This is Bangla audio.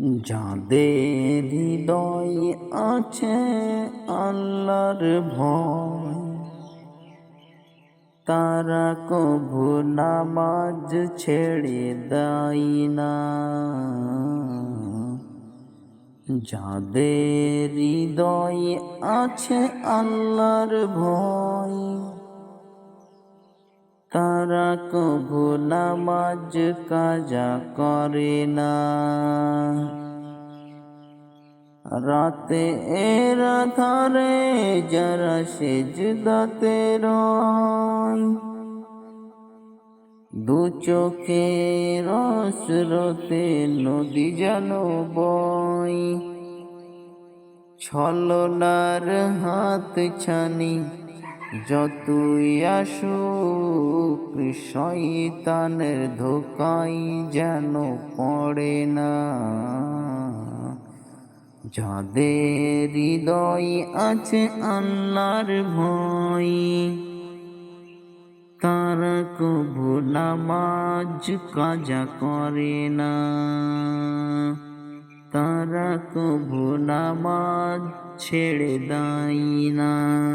যাদের হৃদয় আছে আল্লাহর ভয়। তারা কভু নামাজ ছেড়ে দেয় না। যাদের হৃদয় আছে আল্লাহর ভয়। তারা কভু নামাজ কাজা করে না। রাতে এরা ধারে যারা সেজদাতে রয় দু চোখে রসরতে নদী যেন বয়। ছলনার হাত ছানি যতই আসুক শয়তানের ধোকাই যেন পড়ে না। যাদের হৃদয় আছে আল্লাহর ভয়, তারা কবু নামাজ কাজা করে না। তারা কবু নামাজ ছেড়ে দেয় না।